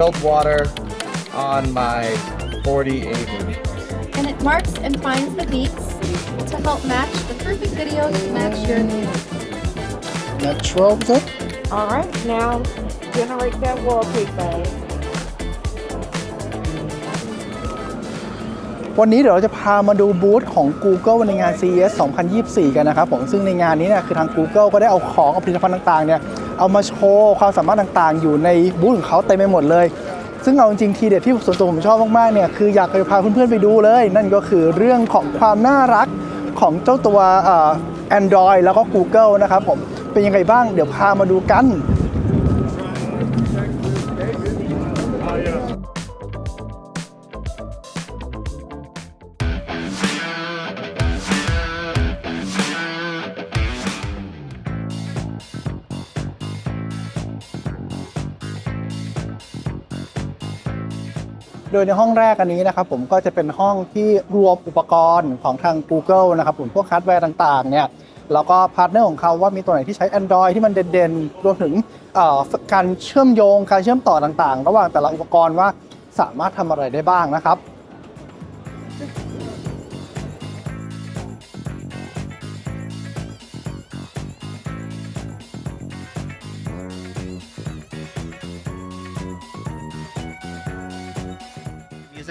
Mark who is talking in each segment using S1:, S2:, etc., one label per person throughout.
S1: distilled water on my 40 Avery.
S2: and it marks and finds the beats to help match the perfect video to match your mood.
S3: natural ครับ
S4: All right, now generate that wallpaper.
S3: วันนี้เดี๋ยวเราจะพามาดูบูธของ Google ในงาน CES 2024 กันนะครับผมซึ่งในงานนี้เนี่ยคือทาง Google ก็ได้เอาของเอาผลิตภัณฑ์ต่างๆเนี่ย เอามาโชว์ความสามารถต่างๆ อยู่ในบูธของเขาเต็มไปหมดเลย ซึ่งเอาจริงๆทีเด็ดที่ส่วนตัวผมชอบมากๆเนี่ยคืออยากจะพาเพื่อนๆไปดูเลย นั่นก็คือเรื่องของความน่ารักของเจ้าตัวเอ่อ Android แล้วก็ Google นะครับผมเป็นยังไงบ้างเดี๋ยวพามาดูกัน โดยในห้องแรกอันนี้นะครับผมก็จะเป็นห้องที่รวมอุปกรณ์ของทาง Google นะครับผมพวกฮาร์ดแวร์ต่างๆเนี่ยแล้วก็พาร์ทเนอร์ของเขาว่ามีตัวไหนที่ใช้ Android ที่มันเด่นๆ รวมถึงการเชื่อมโยงการเชื่อมต่อต่างๆ ระหว่างแต่ละอุปกรณ์ว่าสามารถทำอะไรได้บ้างนะครับ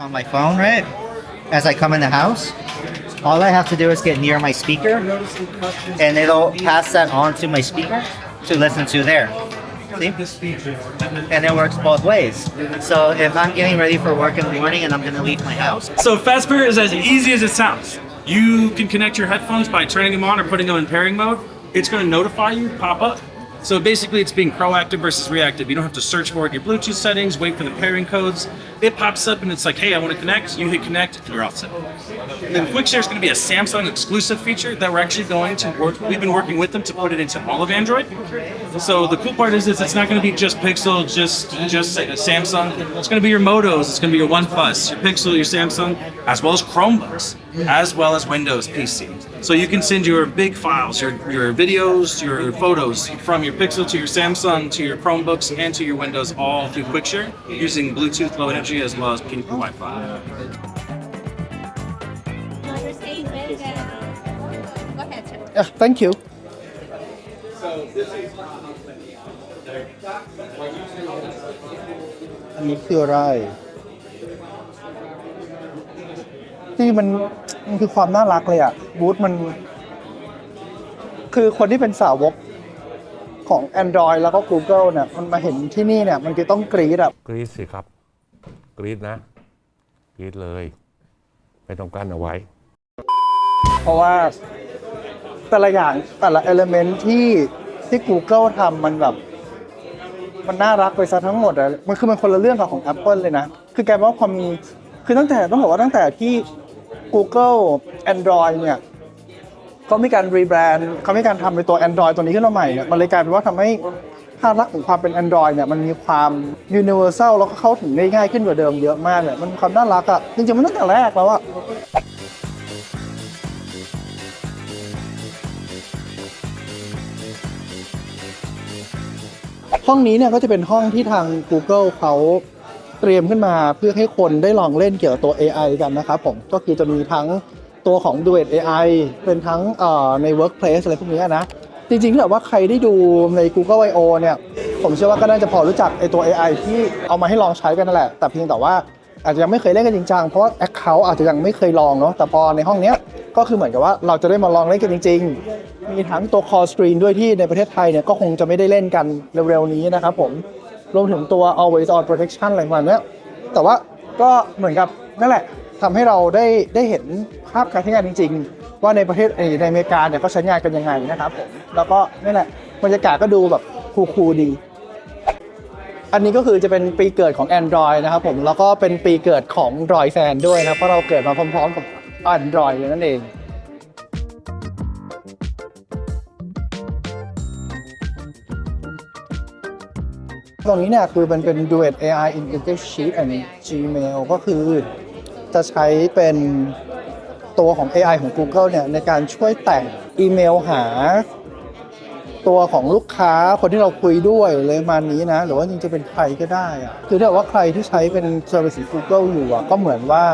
S5: on my phone, right? As I come in the house, all I have to do is get near my speaker, and it'll pass that on to my speaker to listen to there. See? And it works both ways. So if I'm getting ready for work in the morning and I'm gonna leave my house,
S6: So fast pair is as easy as it sounds. You can connect your headphones by turning them on or putting them in pairing mode. It's going to notify you, pop up. So basically, it's being proactive versus reactive. You don't have to search for it in your Bluetooth settings, wait for the pairing codes. It pops up and it's like, hey, I want to connect. You hit connect, you're all set. Then QuickShare is going to be a Samsung exclusive feature that we're actually going to work. We've been working with them to put it into all of Android. So the cool part is, is it's not going to be just Pixel, just just Samsung. It's going to be your Motos. It's going to be your OnePlus, your Pixel, your Samsung, as well as Chromebooks, as well as Windows PC. So you can send your big files, your your videos, your photos from your Pixel to your Samsung to your Chromebooks and to your Windows all through QuickShare using Bluetooth Low Energy as well as Wi-Fi.
S2: Go ahead, Chip.
S3: อะ thank you อันนี้คืออะไร ที่มันมันคือความน่ารักเลยอะบูธมัน คือคนที่เป็นสาวกของ Android แล้วก็ Google เนี่ย มันมาเห็นที่นี่เนี่ย มันจะต้องกรี๊ดอะ
S7: กรีดสิครับ กรีดนะ กรีดเลยไม่ต้องกั้นเอาไว้
S3: เพราะว่าแต่ละอย่างแต่ละเอลเมนที่ที่ Google ทำมันแบบ มันน่ารักไปซะทั้งหมดอะมันคือมันคนละเรื่องกับของ Apple เลยนะ คือแกลายเป็นว่าพอมีคือตั้งแต่ต้องบอกว่าตั้งแต่ที่ Google Android เนี่ยเขามีการรีแบรนด์เขามีการทำในตัว Android ตัวนี้ขึ้นมาใหม่เนี่ยมันเลยกลายเป็นว่าทำให้ ภาพลักษณ์ของความเป็น Android เนี่ยมันมีความ universal แล้วก็เข้าถึงได้ง่ายขึ้นกว่าเดิมเยอะมากเลยมันมีความน่ารักอะจริงๆมันตั้งแต่แรกแล้วอะห้องนี้เนี่ยก็จะเป็นห้องที่ทาง Google เขาเตรียมขึ้นมาเพื่อให้คนได้ลองเล่นเกี่ยวกับตัว AI กันนะครับผมก็คือจะมีทั้งตัวของ Duet AI เป็นทั้งใน Workplace อะไรพวกนี้นะ จริงๆถ้าแบบว่าใครได้ดูใน Google I/O เนี่ย ผมเชื่อว่าก็น่าจะพอรู้จักไอตัว AI ที่เอามาให้ลองใช้กันนั่นแหละ แต่เพียงแต่ว่าอาจจะยังไม่เคยเล่นกันจริงจังเพราะว่า Account อาจจะยังไม่เคยลองเนาะแต่พอในห้องเนี้ยก็คือเหมือนกับว่าเราจะได้มาลองเล่นกันจริง ๆ มีทั้งตัว Call Screen ด้วยที่ในประเทศไทยเนี่ยก็คงจะไม่ได้เล่นกันเร็วๆนี้นะครับผมรวมถึงตัว always on protection อะไรประมาณนี้แต่ว่าก็เหมือนกับนั่นแหละทำให้เราได้ได้เห็นภาพการใช้งานจริง ๆ ว่าในประเทศในอเมริกาเนี่ยเขาใช้งานกันยังไงนะครับผมแล้วก็นี่แหละบรรยากาศก็ดูแบบคูลๆดี อันนี้ก็คือจะเป็นปีเกิดของ Android นะครับผมแล้วก็เป็นปีเกิดของ Droid Fan ด้วยนะเพราะเราเกิดมาพร้อมๆกับ Android เลยนั่นเองตรงนี้เนี่ยคือมันเป็น Duet AI Integrated Sheet and Gmail ก็คือจะใช้เป็น ตัวของ AI ของ Google เนี่ยในการช่วยแต่งอีเมลหา ตัวของลูกค้าคนที่เราคุยด้วยเลยมานี้นะ หรือว่าจริงจะเป็นใครก็ได้อะคือถ้าว่าใครที่ใช้เป็น Service Google อยู่อะก็เหมือนว่า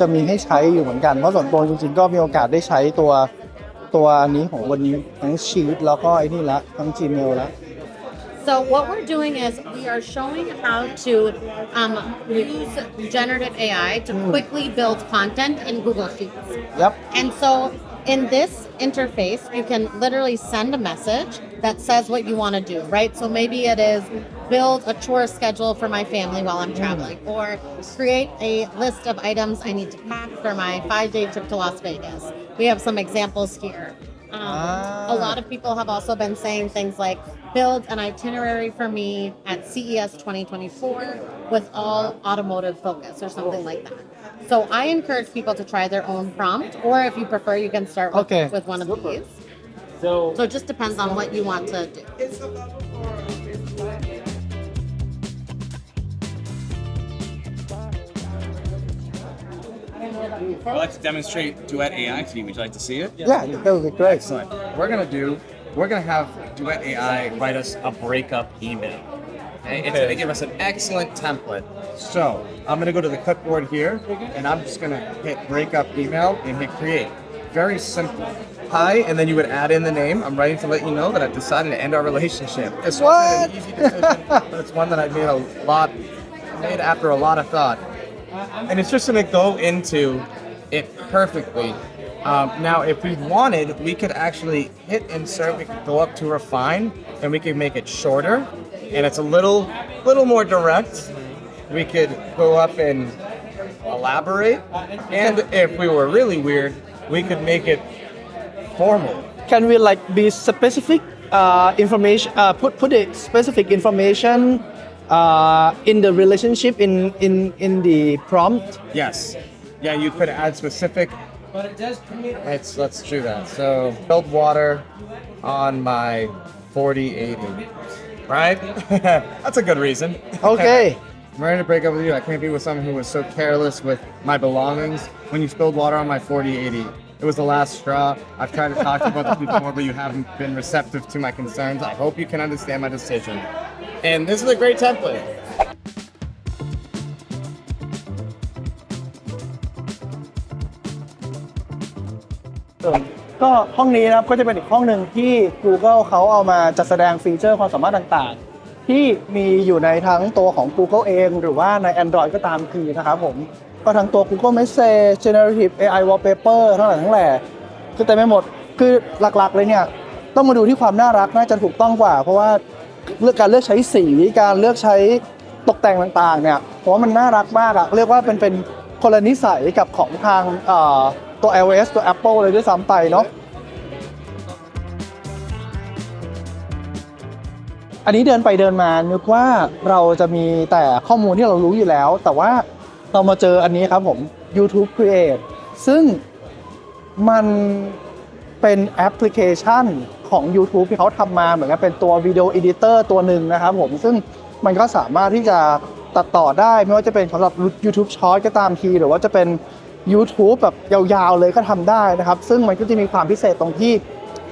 S3: จะมีให้ใช้อยู่เหมือนกัน เพราะส่วนตัวจริงๆ ก็มีโอกาสได้ใช้ตัวตัวนี้ของวันนี้ทั้งชีตแล้วก็ไอ้นี่ละทั้ง Gmail ละ
S8: So what we're doing is we are showing how to um, use generative AI to quickly build content in Google Sheets.
S3: ยับ
S8: And so in this interface, you can literally send a message that says what you want to do, right? So maybe it is build a chore schedule for my family while I'm traveling, or create a list of items I need to pack for my five day trip to Las Vegas. We have some examples here. Um, A lot of people have also been saying things like build an itinerary for me at CES 2024 with all automotive focus or something like that. So I encourage people to try their own prompt, or if you prefer, you can start with,
S3: Okay.
S8: with one of these. So it just depends on what you want to do.
S9: I'd like to demonstrate Duet AI to you. Would you like to see it?
S3: yeah that would be great
S1: Excellent. We're gonna do. We're gonna have Duet AI write us a breakup email. Okay? It's gonna give us an excellent template. So I'm gonna go to the clipboard here, and I'm just gonna hit breakup email and hit create. Very simple. Hi, and then you would add in the name. I'm writing to let you know that I've decided to end our relationship. This wasn't an easy decision, but it's one that I made a lot, made after a lot of thought and it's just going to go into it perfectly. Um, now, if we wanted, we could actually hit insert. We could go up to refine, and we could make it shorter, and it's a little, little more direct. We could go up and elaborate, and if we were really weird, we could make it formal.
S3: can we like be specific uh, information uh, put put the specific information uh, in the relationship in in in the prompt
S1: Yes. Yeah, you could add specific. Let's let's do that. So build water on my 4080. Right? That's a good reason.
S3: okay
S1: I'm ready to break up with you. I can't be with someone who was so careless with my belongings when you spilled water on my 4080. It was the last straw. I've tried to talk to you about this before, but you haven't been receptive to my concerns. I hope you can understand my decision. And this is a great template.
S3: ก็ห้องนี้นะครับก็จะเป็นอีกห้องหนึ่งที่ Google เขาเอามาจัดแสดงฟีเจอร์ความสามารถต่างๆ ที่มีอยู่ในทั้งตัวของ Google เอง หรือว่าใน Android ก็ตามทีนะครับผมก็ทั้งตัว Google Message Generative AI Wallpaper ทั้งหลายทั้งแหล่คือเต็มไปหมดคือหลักๆเลยเนี่ยต้องมาดูที่ความน่ารักน่าจะถูกต้องกว่า เพราะว่าเลือกการเลือกใช้สีการเลือกใช้ตกแต่งต่างๆเนี่ยผมว่ามันน่ารักมากอะเรียกว่าเป็นเป็นคนละนิสัยกับของทางเอ่อ ตัว iOS ตัว Apple เลยด้วยซ้ำไปเนาะอันนี้เดินไปเดินมานึกว่าเราจะมีแต่ข้อมูลที่เรารู้อยู่แล้ว แต่ว่าเรามาเจออันนี้ครับผม YouTube Create ซึ่งมันเป็นแอปพลิเคชันของ YouTube ที่เขาทำมาเหมือนกับเป็นตัววิดีโอเอดิเตอร์ตัวหนึ่งนะครับผมซึ่งมันก็สามารถที่จะตัดต่อได้ ไม่ว่าจะเป็นสำหรับ YouTube Short ก็ตามที หรือว่าจะเป็น YouTube แบบยาวๆเลยก็ทำได้นะครับ ซึ่งมันก็จะมีความพิเศษตรงที่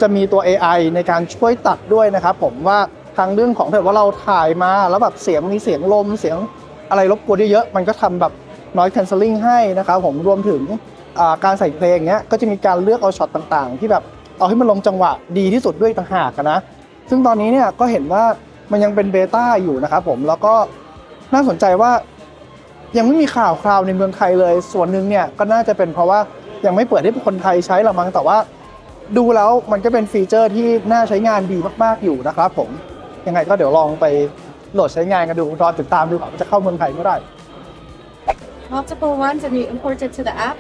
S3: จะมีตัว AI ในการช่วยตัดด้วยนะครับผมว่าทางเรื่องของถ้าว่าเราถ่ายมาแล้วแบบเสียงมีเสียงลมเสียงอะไรรบกวนเยอะๆมันก็ทำแบบ noise cancelling ให้นะครับผมรวมถึงการใส่เพลงเนี้ยก็จะมีการเลือกเอาช็อตต่างๆ ที่แบบเอาให้มันลงจังหวะดีที่สุดด้วยต่างหากนะซึ่งตอนนี้เนี่ยก็เห็นว่ามันยังเป็นเบต้าอยู่นะครับผมแล้วก็น่าสนใจว่า ยังไม่มีข่าวคราวในเมืองไทยเลย ส่วนหนึ่งเนี่ยก็น่าจะเป็นเพราะว่ายังไม่เปิดให้คนไทยใช้ละมั้งแต่ว่า ดูแล้วมันก็เป็นฟีเจอร์ที่น่าใช้งานดีมากๆอยู่นะครับผมยังไงก็เดี๋ยวลองไปโหลดใช้งานกันดูรอติดตามดูว่าจะเข้าเมืองไทยเมื่อไหร่
S2: multiple ones and you import it to the app.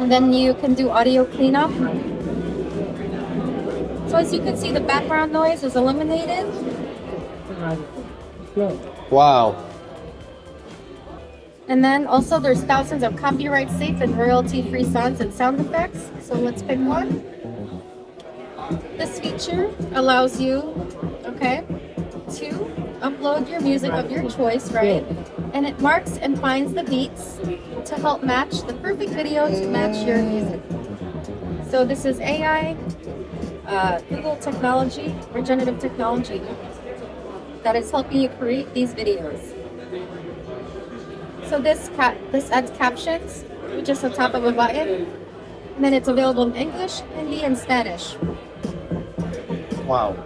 S2: And then you can do audio cleanup. So as you can see, the background noise is eliminated.
S3: ว้าว
S2: And then also there's thousands of copyright safe and royalty free sounds and sound effects. So let's pick one. This feature allows you, okay, to upload your music of your choice, right? And it marks and finds the beats to help match the perfect video to match your music. So this is AI uh, Google technology, regenerative technology, that is helping you create these videos. So this ca- this adds captions with just the top of a button, and then it's available in English, Hindi, and Spanish.
S3: Wow.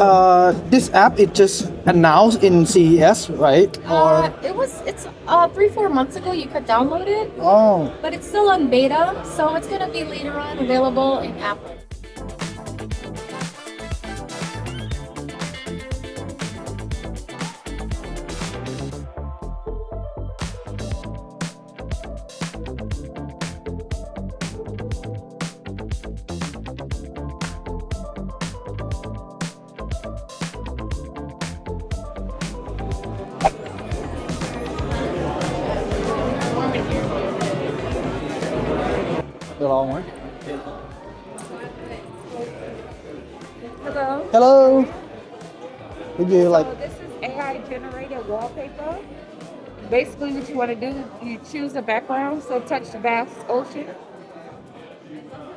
S3: Uh, this app it just announced in CES, right? Or
S2: Uh, it was it's uh, three four months ago. You could download it,
S3: oh,
S2: but it's still on beta, so it's gonna be later on available in Apple.
S4: Hello.
S3: Hello. Would you like?
S4: So this is AI generated wallpaper. Basically, what you want to do, you choose a background. So touch the vast ocean,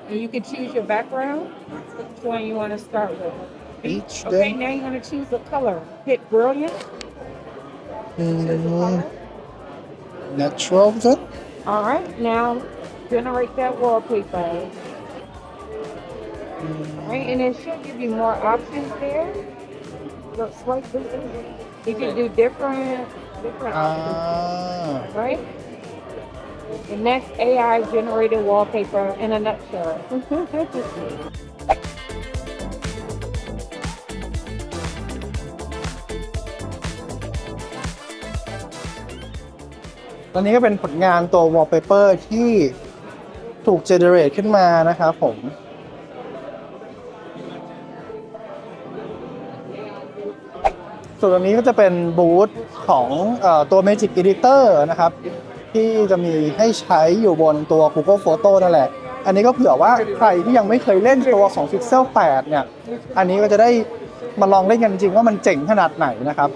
S4: and you can choose your background. Which one you want to start with?
S3: Beach.
S4: Okay,
S3: then?
S4: now you're going to choose the color. Hit brilliant.
S3: Mm, natural then?
S4: All right, now generate that wallpaper. All right, and it should give you more options there. Look, swipe this. You can do different, different options.
S3: Ah.
S4: right? And that's AI generated wallpaper in a nutshell.
S3: ตอนนี้ก็เป็นผลงานตัว wallpaper ที่ ถูก generate ขึ้นมานะครับผม ส่วนอันนี้ก็จะเป็นบูธของอตัว Magic Editor นะครับ ที่จะมีให้ใช้อยู่บนตัว Google Photo นั่นแหละ อันนี้ก็เผื่อว่าใครที่ยังไม่เคยเล่นตัวของ Pixel 8 เนี่ย อันนี้ก็จะได้มาลองเล่นกันจริงว่ามันเจ๋งขนาดไหนนะครับ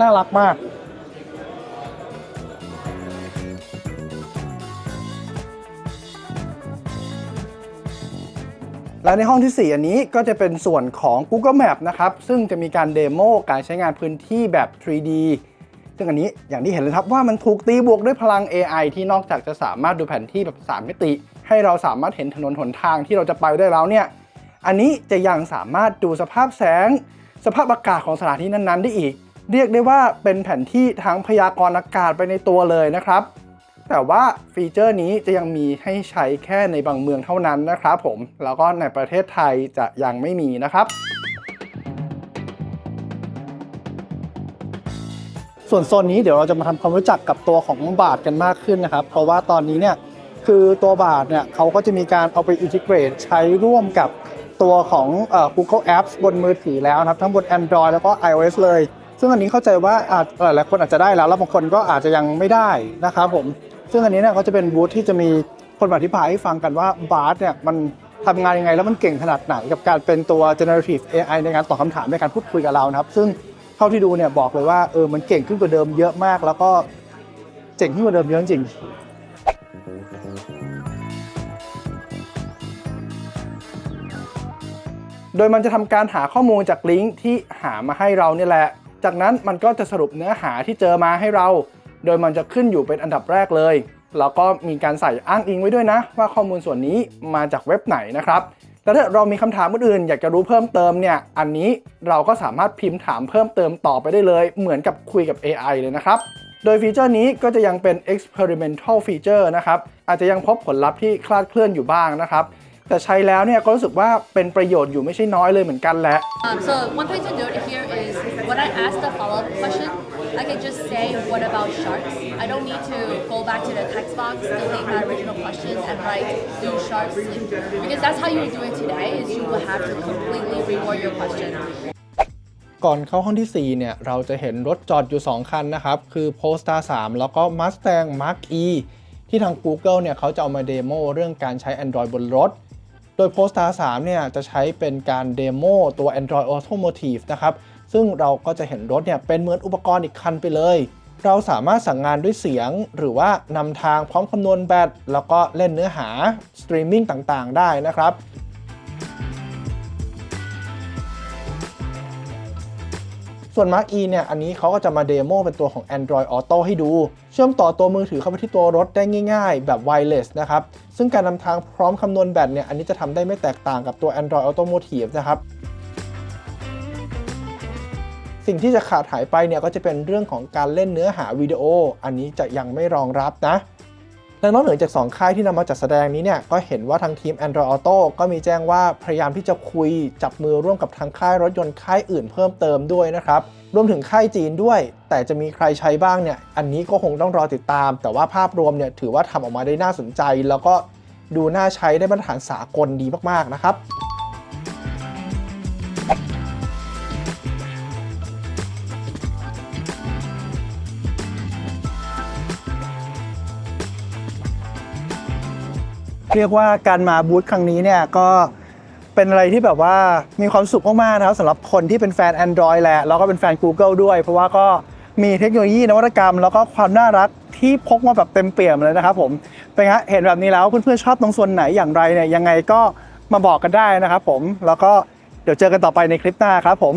S3: น่ารักมาก และในห้องที่ 4 อันนี้ก็จะเป็นส่วนของ Google Map นะครับ ซึ่งจะมีการเดโมการใช้งานพื้นที่แบบ 3D ซึ่งอันนี้อย่างที่เห็นเลยครับว่ามันถูกตีบวกด้วยพลัง AI ที่นอกจากจะสามารถดูแผนที่แบบ 3 มิติ ให้เราสามารถเห็นถนนหนทางที่เราจะไปได้แล้วเนี่ย อันนี้จะยังสามารถดูสภาพแสง สภาพอากาศของสถานที่นั้นๆได้อีก เรียกได้ว่าเป็นแผนที่ทั้งพยากรณ์อากาศไปในตัวเลยนะครับ แต่ว่าฟีเจอร์นี้จะยังมีให้ใช้แค่ในบางเมืองเท่านั้นนะครับผม แล้วก็ในประเทศไทยจะยังไม่มีนะครับส่วนโซนนี้เดี๋ยวเราจะมาทำความรู้จักกับตัวของบาทกันมากขึ้นนะครับ เพราะว่าตอนนี้เนี่ยคือตัวบาทเนี่ยเขาก็จะมีการเอาไปอินทิเกรตใช้ร่วมกับตัวของ Google Apps บนมือถือแล้วนะครับ ทั้งบน Android แล้วก็ iOS เลย ซึ่งอันนี้เข้าใจว่าอาจหลายๆคนอาจจะได้แล้วแล้วบางคนก็อาจจะยังไม่ได้นะครับผม ซึ่งอันนี้เนี่ยก็จะเป็นบูธที่จะมีคนมาอธิบายให้ฟังกันว่าบาร์เนี่ยมันทำงานยังไงแล้วมันเก่งขนาดไหนกับการเป็นตัว generative AI ในการตอบคำถามในการพูดคุยกับเรานะครับ ซึ่งเท่าที่ดูเนี่ยบอกเลยว่าเออมันเก่งขึ้นกว่าเดิมเยอะมาก แล้วก็เจ๋งขึ้นกว่าเดิมเยอะจริงโดยมันจะทำการหาข้อมูลจากลิงก์ที่หามาให้เราเนี่ยแหละ จากนั้นมันก็จะสรุปเนื้อหาที่เจอมาให้เรา โดยมันจะขึ้นอยู่เป็นอันดับแรกเลย แล้วก็มีการใส่อ้างอิงไว้ด้วยนะ ว่าข้อมูลส่วนนี้มาจากเว็บไหนนะครับแล้วถ้าเรามีคำถามอื่นๆอยากจะรู้เพิ่มเติมเนี่ย อันนี้เราก็สามารถพิมพ์ถามเพิ่มเติมต่อไปได้เลย เหมือนกับคุยกับ AI เลยนะครับ โดยฟีเจอร์นี้ก็จะยังเป็น experimental feature นะครับ อาจจะยังพบผลลัพธ์ที่คลาดเคลื่อนอยู่บ้างนะครับ แต่ใช้แล้วเนี่ยก็รู้สึกว่าเป็นประโยชน์อยู่ไม่ใช่น้อยเลยเหมือนกันแหละ
S10: Um, so one thing to note here is when I ask the follow-up question, I can just say, what about sharks? I don't need to go back to the text box, delete my original questions and write, do sharks sleep? Because that's how you would do it today, is you will have to completely reword your question.
S3: ก่อนเข้าห้องที่ 4 เนี่ย เราจะเห็นรถจอดอยู่ 2 คันนะครับ คือ Polestar 3 แล้วก็ Mustang Mark E ที่ทาง Google เนี่ยเขาจะเอามาเดโมเรื่องการใช้ Android บนรถโดย Polestar 3 เนี่ยจะใช้เป็นการเดโมตัว Android Automotive นะครับ ซึ่งเราก็จะเห็นรถเนี่ยเป็นเหมือนอุปกรณ์อีกคันไปเลย เราสามารถสั่งงานด้วยเสียง หรือว่านำทางพร้อมคำนวณแบต แล้วก็เล่นเนื้อหาสตรีมมิ่งต่างๆ ได้นะครับส่วน Mark E เนี่ย อันนี้เขาก็จะมาเดโมเป็นตัวของ Android Auto ให้ดู ชื่อมต่อตัวมือถือเข้าไปที่ตัวรถได้ง่ายๆ แบบไวเลสนะครับ ซึ่งการนำทางพร้อมคำนวณแบตเนี่ย อันนี้จะทำได้ไม่แตกต่างกับตัว Android Automotive นะครับ สิ่งที่จะขาดหายไปเนี่ยก็จะเป็นเรื่องของการเล่นเนื้อหาวิดีโอ อันนี้จะยังไม่รองรับนะ และนอกเหนือจาก 2 ค่ายที่นำมาจัดแสดงนี้เนี่ย ก็เห็นว่าทางทีม Android Auto ก็มีแจ้งว่าพยายามที่จะคุยจับมือร่วมกับทางค่ายรถยนต์ค่ายอื่นเพิ่มเติมด้วยนะครับ รวมถึงค่ายจีนด้วย แต่จะมีใครใช้บ้างเนี่ย อันนี้ก็คงต้องรอติดตาม แต่ว่าภาพรวมเนี่ยถือว่าทำออกมาได้น่าสนใจ แล้วก็ดูน่าใช้ได้มาตรฐานสากลดีมากๆนะครับ เรียกว่าการมาบูธครั้งนี้เนี่ยก็เป็นอะไรที่แบบว่ามีความสุขมากๆนะครับสำหรับคนที่เป็นแฟน Android แหละแล้วก็เป็นแฟน Google ด้วย เพราะว่าก็มีเทคโนโลยีนวัตกรรม แล้วก็ความน่ารักที่พกมาแบบเต็มเปี่ยมเลยนะครับผมเป็นไงฮะเห็นแบบนี้แล้วเพื่อนๆชอบตรงส่วนไหนอย่างไรเนี่ยยังไงก็มาบอกกันได้นะครับผมแล้วก็เดี๋ยวเจอกันต่อไปในคลิปหน้าครับผม